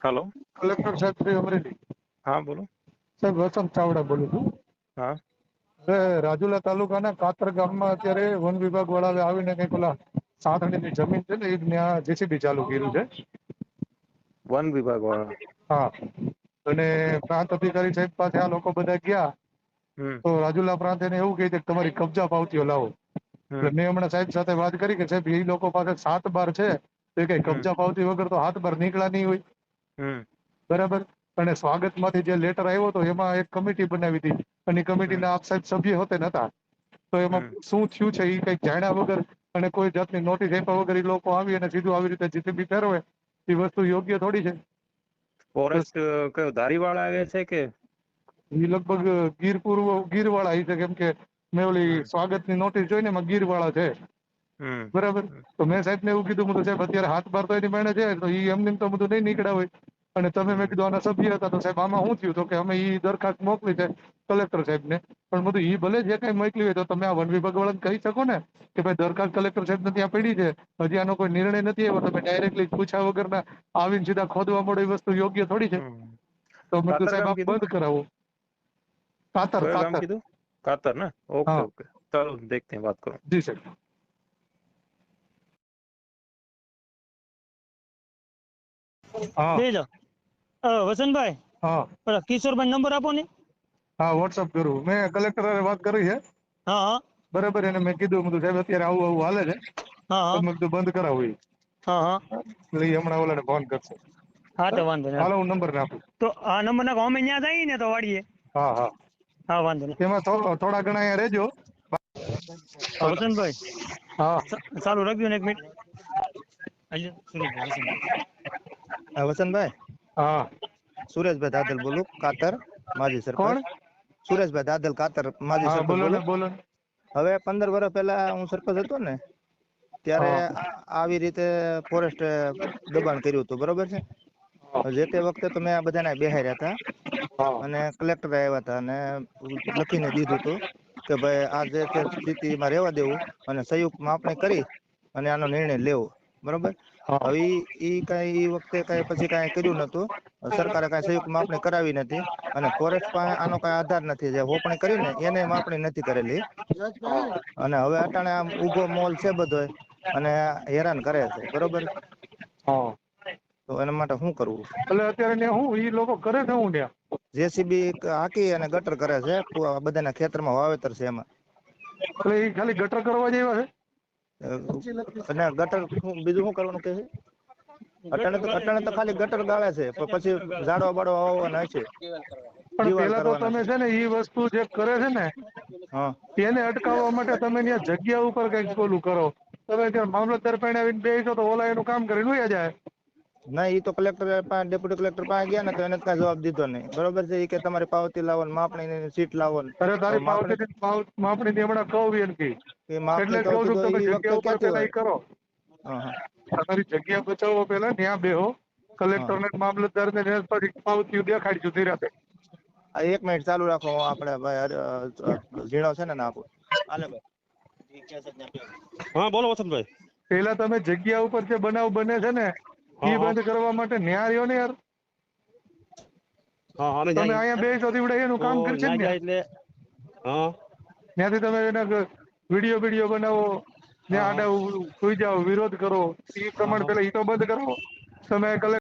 હાલો. Collector સાહેબ શ્રી અમરેલી. હા બોલો. સાહેબ વસંત ચાવડા બોલું છું. હા. હવે રાજુલા તાલુકાના કાતર ગામમાં અત્યારે વન વિભાગ વાળાએ આવીને કંઈક ઓલા સાતણીની જમીન છે ને એ ત્યાં જેસીબી ચાલુ કર્યું છે. વન વિભાગ વાળા હા. અને પ્રાંત અધિકારી સાહેબ પાસે આ લોકો બધા ગયા. તો રાજુલા પ્રાંત એને એવું કહી કે તમારી કબજા પાવતીઓ લાવો. એટલે મેં હમણાં સાહેબ સાથે વાત કરી કે સાહેબ એ લોકો પાસે સાત બાર છે. તો કઈ કબજા પાવતી વગર તો હાથ બહાર નીકળ્યા નહીં હોય. બરાબર? અને સ્વાગતમાંથી જે લેટર આવ્યો હતો એમાં એક કમિટી બનાવી હતી. અને કમિટીના આપ સાહેબ સભ્ય હોતે નતા તો એમાં શું થયું છે એ કંઈક જાણ્યા વગર અને કોઈ જાતની નોટિસ આપ્યા વગર એ લોકો આવી અને સીધું આવી રીતે જીસીબી ફેરવે. એ વસ્તુ યોગ્ય થોડી છે. ફોરેસ્ટ કયો ધારીવાળા આવે છે કે? એ લગભગ ગીર પૂર્વ ગીર વાળા છે કેમ કે મેં ઓલી સ્વાગતની નોટિસ જોઈને એમાં ગીર વાળા છે. બરાબર? તો મેં સાહેબ ને એવું કીધું મને સાહેબ અત્યારે હાથ બાર તો એની માણે છે તો એ એમને તો બધું નહીં નીકળ્યા અને તમે મેં કીધું આના સભ્ય હતા. તો સાહેબ આમાં શું થયું? તો કે અમે એ દરખાસ્ત મોકલી છે કલેક્ટર સાહેબ ને પણ બધું એ ભલે જે કઈ મોકલી હોય તો તમે આ વન વિભાગ વાળાને કહી શકો ને કે ભાઈ દરખાસ્ત કલેક્ટર સાહેબ ને ત્યાં પડી છે. હજી આનો કોઈ નિર્ણય નથી આવ્યો. તમે ડાયરેક્ટલી પૂછ્યા વગરના આવીને સીધા ખોદવા મળો એ વસ્તુ યોગ્ય થોડી છે. તો મેં કીધું સાહેબ આપ બંધ કરાવો. કાતર કાતર કાતર. ને? Okay okay. ચાલો દેખતે વાત કરો. જી સાહેબ. હા. બેજો અ, વસંતભાઈ હા. પેલા કિશોરભાઈ નંબર આપો ને. હા વોટ્સઅપ કરું. મેં કલેક્ટર હારે વાત કરી છે. હા હા. બરાબર એને મેં કીધું. મેં કીધું સાહેબ અત્યારે આવું આવું હાલે છે. હા તો હા મેં કીધું બંધ કરાવો ઈ. હા હા. એટલે ઈ હમણાં ઓલાને ફોન કરશે. હા તો વાંધો નહીં. હાલો હું નંબર નાખું. તો આ નંબર નાખો. અમે ત્યાં જઈએ ને તો વાડીએ હા હા. હા વાંધો નહીં. એમાં થો- થોડા ઘણા અહીંયા રહેજો. હા, વસંતભાઈ. હા. ચા- ચાલુ રાખજો ને એક મિનિટ. હાલ્યો, સુરેશભાઈ વસંતભાઈ હા વસંતભાઈ? હા. સુરેશભાઈ દાદલ બોલું કાતર માજી સરપંચ. સુરેશભાઈ દાદલ કાતર માજી સરપંચ બોલો બોલો. હવે પંદર વર્ષ પહેલા હું સરપંચ હતો ને ત્યારે આવી રીતે ફોરેસ્ટ દબાણ કર્યું હતું બરોબર છે? જે તે વખતે તો મેં આ બધાને બેહાર્યા હતા. અને કલેક્ટર આવ્યા હતા અને લખીને દીધું હતું કે ભાઈ આ જે સ્થિતિમાં રહેવા દેવું અને સંયુક્ત માપણી કરી અને આનો નિર્ણય લેવો. બરોબર? હવે ઈ કઈ વખતે કઈ પછી કઈ કર્યું નતું સરકારે કઈ સંયુક્ત માપણી કરાવી નથી અને ફોરેસ્ટ પાસે આનો કઈ આધાર નથી. જે હોપણી કરીને એને માપણી નથી કરેલી. અને હવે અટાણે આમ ઊભો મોલ છે બધો અને હેરાન કરે છે. બરોબર? તો એના માટે શું કરવું એટલે અત્યારે ને હું એ લોકો કરે છે હું જેસીબી હાકી અને ગટર કરે છે. બધાના ખેતરમાં વાવેતર છે એમાં. એટલે એ ખાલી ગટર કરવા જેવા છે? અને ગટર બીજું શું કરવાનું કે છે? અટાણે તો અટાણે તો ખાલી ગટર ગાળે છે પણ પછી ઝાડવા બાડવા વાવવાના છે. પણ પેલા તો તમે છે. ને એ વસ્તુ જે કરે છે ને હા. તેને અટકાવવા માટે તમે ત્યાં જગ્યા ઉપર કંઈક ઓલું કરો. તમે ત્યાં મામલતદાર પાસે આવીને બેસો તો ઓલા એનું કામ કરીને જાય. ના એ તો કલેક્ટર પાસે ડેપ્યુટી કલેક્ટર પાસે ગયા ને તો એને કઈ જવાબ દીધો નહીં. બરોબર છે? એ કે તમારી પાવતી લાવો ને માપણી સીટ લાવો ને અરે તારી પાવતી માપ- માપણી ની હમણાં કહું એમ કે. એટલે માપણી કહું છું તમે જગ્યા ઉપર પેલા કરો. હા હા. તમારી જગ્યા બચાવો પેલા ત્યાં બેહો. કલેક્ટર ને મામલતદાર ને પાવતી દેખાડજો ધીરાતે આ એક મિનિટ ચાલુ રાખો આપણે ભાઈ ઝીણો છે ને ના આપું. હાલે ભાઈ. હા બોલો વસંતભાઈ. પેલા તમે જગ્યા ઉપર જે બનાવ બને છે ને હા. બંધ કરવા માટે ન્યા રહ્યો ને યાર. હા અને તમે અહીંયા બેસો દીવડે એનું કામ કરશે ને એટલે હા. ત્યાંથી તમે એના વીડિયો વીડિયો બનાવો ને. આડા સુઈ જાઓ વિરોધ કરો એ પ્રમાણે પેલા ઈ તો બંધ કરો. તમે કલેક્ટર